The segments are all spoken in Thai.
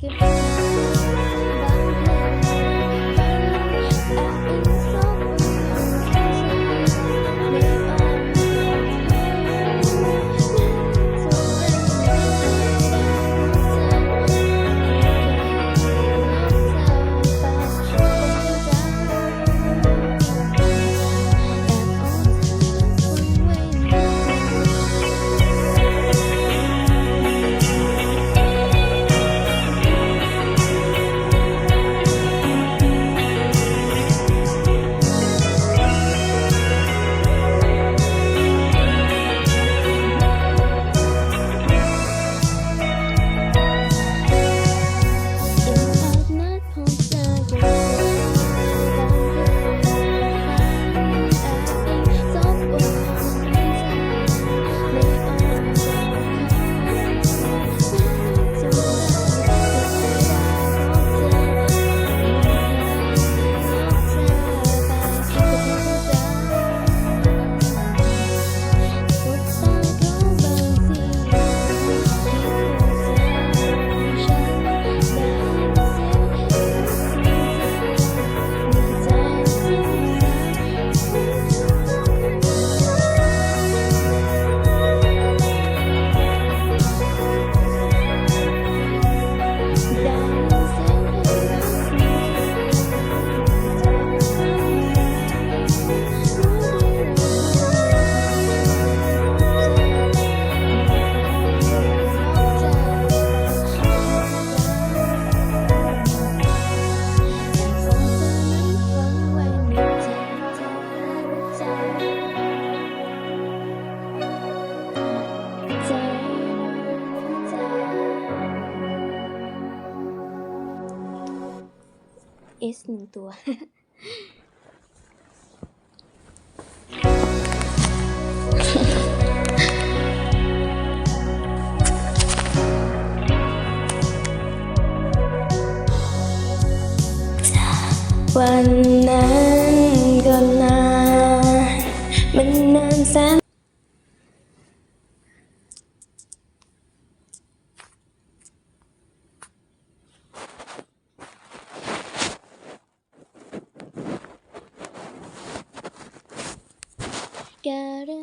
เ S หนึ่งตัว ก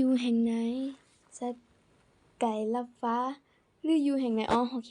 อยู่แห่งไหนสักไก่ลับฟ้า หรืออยู่แห่งไหน อ๋อ โอเค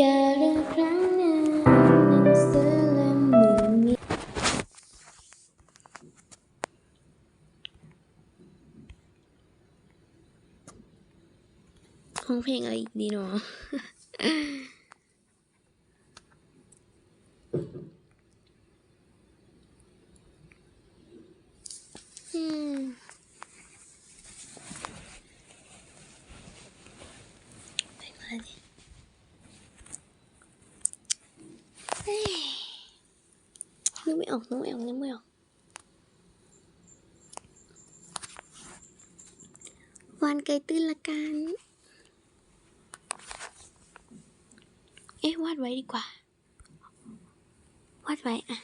กิรื่งครั้งนั้นร้องเพลงอะไรอีกดีเนาะ กไม่ออกนึกไม่ออกนึกไม่ออกวานไกลตื้นละกัน เอ๊ะวาดไว้ดีกว่า วาดไว้อะ